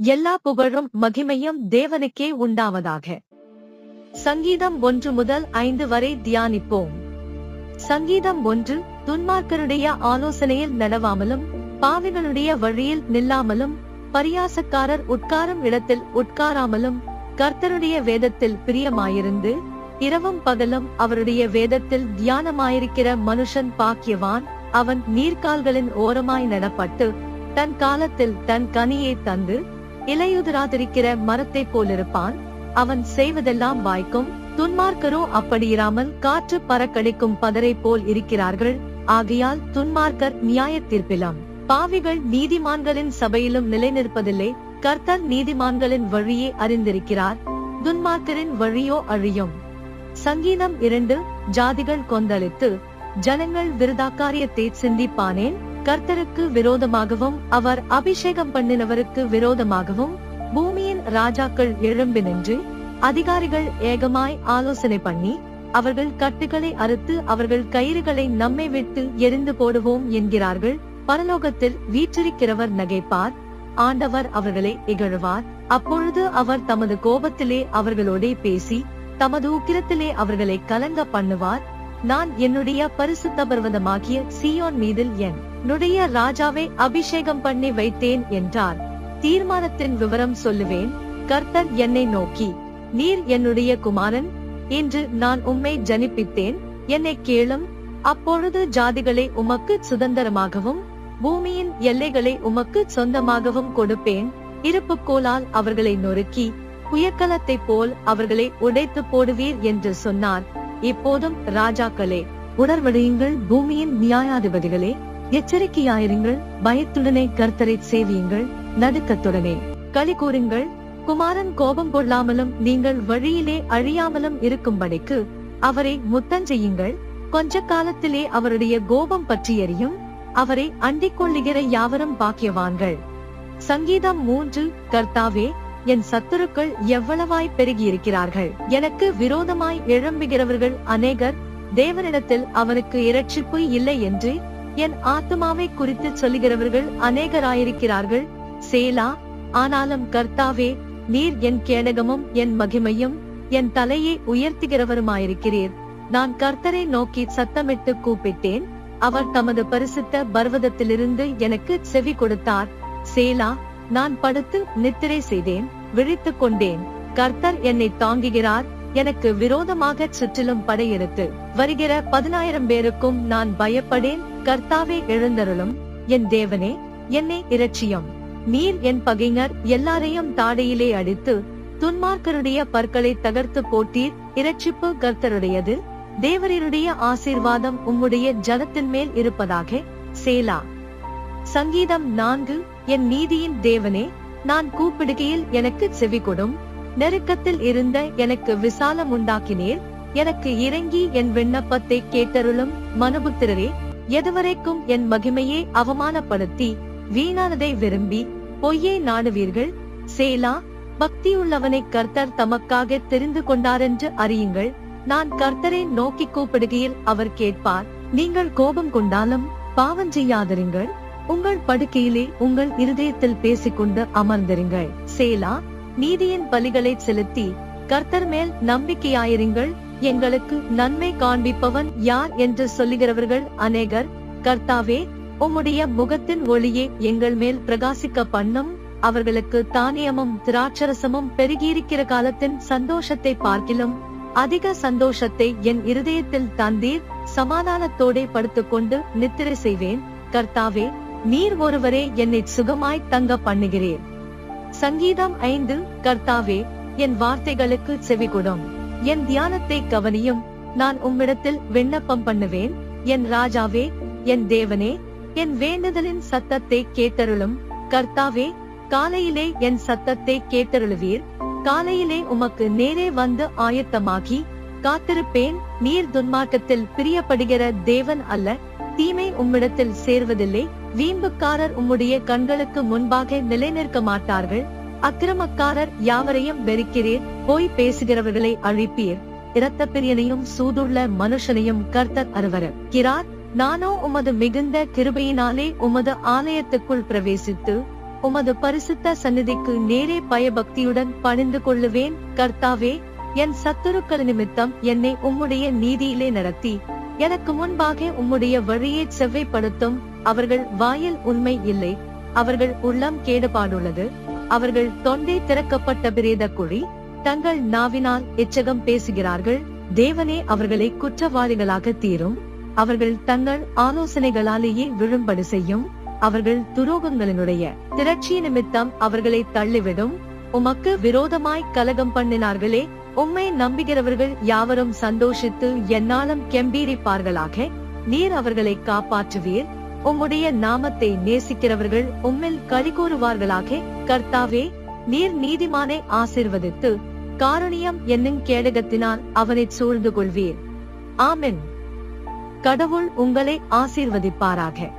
எல்லா புகழும் மகிமையும் தேவனுக்கே உண்டாவதாக. சங்கீதம் ஒன்று முதல் ஐந்து வரை தியானிப்போம். சங்கீதம் ஒன்று துன்மார்க்கருடைய ஆலோசனையில் நடவாமலும் பாவிகளுடைய வழியில் நில்லாமலும் பரியாசக்காரர் உட்காரும் இடத்தில் உட்காராமலும் கர்த்தருடைய வேதத்தில் பிரியமாயிருந்து இரவும் பகலும் அவருடைய வேதத்தில் தியானமாயிருக்கிற மனுஷன் பாக்கியவான் அவன் நீர்க்கால்களின் ஓரமாய் நடப்பட்டு தன் காலத்தில் தன் கனியை தந்து இலையுதிராதிருக்கிற மரத்தை போலிருப்பான். அவன் செய்வதெல்லாம் வாய்க்கும் துன்மார்க்கரோ அப்படியிராமல் காற்று பறக்கடிக்கும் பதரை போல் இருக்கிறார்கள். ஆகையால் துன்மார்க்கர் நியாய தீர்ப்பிலாம் பாவிகள் நீதிமான்களின் சபையிலும் நிலைநிற்பதில்லை. கர்த்தர் நீதிமான்களின் வழியே அறிந்திருக்கிறார். துன்மார்க்கரின் வழியோ அழியும். சங்கீதம் இரண்டு ஜாதிகள் கொந்தளித்து ஜனங்கள் விருதாக்காரியத்தை சிந்திப்பானேன்? கர்த்தருக்கு விரோதமாகவும் அவர் அபிஷேகம் பண்ணினவருக்கு விரோதமாகவும் பூமியின் ராஜாக்கள் எழும்பி நின்று அதிகாரிகள் ஏகமாய் ஆலோசனை பண்ணி அவர்கள் கட்டுகளை அறுத்து அவர்கள் கயிறுகளை நம்மை விட்டு எரிந்து போடுவோம் என்கிறார்கள். பரலோகத்தில் வீற்றிருக்கிறவர் நகைப்பார் ஆண்டவர் அவர்களை இகழ்வார். அப்பொழுது அவர் தமது கோபத்திலே அவர்களோடே பேசி தமது உக்கிரத்திலே அவர்களை கலங்க பண்ணுவார். நான் என்னுடைய பரிசுத்த பர்வதமாகிய சியோன் மீதில் என் நுடைய ராஜாவை அபிஷேகம் பண்ணி வைத்தேன் என்றார். தீர்மானத்தின் விவரம் சொல்லுவேன். கர்த்தர் என்னை நோக்கி நீர் என்னுடைய குமாரன் இன்று நான் உம்மை ஜனிப்பித்தேன். என்னை கேளும். அப்பொழுது ஜாதிகளை உமக்கு சுதந்திரமாகவும் பூமியின் எல்லைகளை உமக்கு சொந்தமாகவும் கொடுப்பேன். இருப்புக்கோலால் அவர்களை நொறுக்கி புயக்கலத்தை போல் அவர்களை உடைத்து போடுவீர் என்று சொன்னார். இப்போதும் ராஜாக்களே உணர்வடையுங்கள் பூமியின் நியாயாதிபதிகளே எச்சரிக்கையாயிருங்கள் பயத்துடனே கர்த்தரை சேவியுங்கள் நடுக்கத்துடனே. களி கூறுங்கள் குமாரன் கோபம் கொள்ளாமலும் நீங்கள் வழியிலே அழியாமலும் இருக்கும்படிக்கு அவரை முத்தஞ்செய்யுங்கள் கொஞ்ச காலத்திலே அவருடைய கோபம் பற்றி எரியும் அவரை அண்டிக் கொள்ளுகிற யாவரும் பாக்கியவான்கள். சங்கீதம் மூன்று கர்த்தாவே என் சத்துருக்கள் எவ்வளவாய் பெருகியிருக்கிறார்கள். எனக்கு விரோதமாய் எழும்புகிறவர்கள் அநேகர் தேவனிடத்தில் அவனுக்கு இரட்சிப்பு இல்லை என்று என் ஆத்மாவை குறித்து சொல்லுகிறவர்கள் அநேகராயிருக்கிறார்கள். சேலா ஆனாலும் கர்த்தாவே நீர் என் கேடகமும் என் மகிமையும் என் தலையை உயர்த்துகிறவருமாயிருக்கிறீர். நான் கர்த்தரை நோக்கி சத்தமிட்டு கூப்பிட்டேன். அவர் தமது பரிசுத்த பர்வதத்திலிருந்து எனக்கு செவி கொடுத்தார். சேலா நான் படுத்து நித்திரை செய்தேன் விழித்துக் கொண்டேன். கர்த்தர் என்னை தாங்குகிறார் எனக்கு விரோதமாக சுற்றிலும் படையெடுத்து வருகிற பதினாயிரம் பேருக்கும் நான் பயப்படேன். கர்த்தாவே எழுந்தருளும் என் தேவனே என்னை இரட்சியம். நீர் என் பகைஞர் எல்லாரையும் தாடையிலே அடித்து துன்மார்க்கருடைய பற்களை தகர்த்து போட்டீர். இரட்சிப்பு கர்த்தருடையது தேவரீருடைய ஆசீர்வாதம் உம்முடைய ஜனத்தின் மேல் இருப்பதாக. சேலா. சங்கீதம் நான்கு என் நீதியின் தேவனே நான் கூப்பிடுகையில் எனக்கு செவி கொடும் நெருக்கத்தில் இருந்த எனக்கு விசாலம் உண்டாக்கினீர். எனக்கு இறங்கி என் விண்ணப்பத்தை கேட்டருளும் மனுபுத்திரரே எதுவரைக்கும் என் மகிமையை அவமானப்படுத்தி வீணானதை விரும்பி பொய்யை நாடுவீர்கள். சேலா பக்தியுள்ளவனை கர்த்தர் தமக்காக தெரிந்து கொண்டாரென்று அறியுங்கள். நான் கர்த்தரை நோக்கி கூப்பிடுகையில் அவர் கேட்பார். நீங்கள் கோபம் கொண்டாலும் பாவம் செய்யாதிருங்கள் உங்கள் படுக்கையிலே உங்கள் இருதயத்தில் பேசிக்கொண்டு அமர்ந்திருங்கள். சேலா நீதியின் பலிகளை செலுத்தி கர்த்தர் மேல் நம்பிக்கையாயிருங்கள். எங்களுக்கு நன்மை காண்பிப்பவன் யார் என்று சொல்லுகிறவர்கள் அநேகர். கர்த்தாவே உம்முடைய முகத்தின் ஒளியே எங்கள் மேல் பிரகாசிக்க பண்ணும். அவர்களுக்கு தானியமும் திராட்சரசமும் பெருகியிருக்கிற காலத்தின் சந்தோஷத்தை பார்க்கிலும் அதிக சந்தோஷத்தை என் இருதயத்தில் தந்தீர். சமாதானத்தோடே படுத்துக்கொண்டு நித்திரை செய்வேன். கர்த்தாவே நீர் ஒருவரே என்னை சுகமாய் தங்க பண்ணுகிறீர். சங்கீதம் ஐந்து கர்த்தாவே என் வார்த்தைகளுக்கு செவிகொடும். என் தியானத்தை கவனியும் நான் உம்மிடத்தில் விண்ணப்பம் பண்ணுவேன். என் ராஜாவே என் தேவனே என் வேண்டுதலின் சத்தத்தை கேட்டருளும். கர்த்தாவே காலையிலே என் சத்தத்தை கேட்டருளுவீர். காலையிலே உமக்கு நேரே வந்து ஆயத்தமாகி காத்திருப்பேன். நீர் துன்மார்க்கத்தில் பிரியப்படுகிற தேவன் அல்ல. தீமை உம்மிடத்தில் சேர்வதில்லை. வீம்புக்காரர் உம்முடைய கண்களுக்கு முன்பாக நிலைநிற்க மாட்டார்கள். அக்கிரமக்காரர் யாவரையும் வெறுக்கிறீர். போய் பேசுகிறவர்களை அழிப்பீர். இரத்த பிரியனையும் சூதுள்ள மனுஷனையும் கர்த்தர் அருவருக்கிறார். நானோ உமது மிகுந்த கிருபையினாலே உமது ஆலயத்துக்குள் பிரவேசித்து உமது பரிசுத்த சந்நிதிக்கு நேரே பயபக்தியுடன் பணிந்து கொள்ளுவேன். கர்த்தாவே என் சத்துருக்கள் நிமித்தம் என்னை உம்முடைய நீதியிலே நடத்தி எனக்கு முன்பாக உம்முடைய வழியை செவ்வைப்படுத்தும் அவர்கள் வாயில் உண்மை இல்லை அவர்கள் உள்ளம் கேடுபாடுள்ளது அவர்கள் தொண்டை திறக்கப்பட்ட பிரேத குழி தங்கள் நாவினால் எச்சகம் பேசுகிறார்கள் தேவனே அவர்களை குற்றவாளிகளாக தீரும் அவர்கள் தங்கள் ஆலோசனைகளாலேயே விழும்படி செய்யும் அவர்கள் துரோகங்களினுடைய திரட்சி நிமித்தம் அவர்களை தள்ளிவிடும் உமக்கு விரோதமாய் கலகம் பண்ணினார்களே உம்மை நம்புகிறவர்கள் யாவரும் சந்தோஷித்து என்னாலும் கெம்பீரிப்பார்களாக. நீர் அவர்களை காப்பாற்றுவீர். உம்முடைய நாமத்தை நேசிக்கிறவர்கள் உம்மில் கழிகூறுவார்களாக கர்த்தாவே நீர் நீதிமானை ஆசிர்வதித்து காரணியம் என்னும் கேடகத்தினால் அவனைச் சூழ்ந்து கொள்வீர். ஆமென். கடவுள் உங்களை ஆசீர்வதிப்பாராக.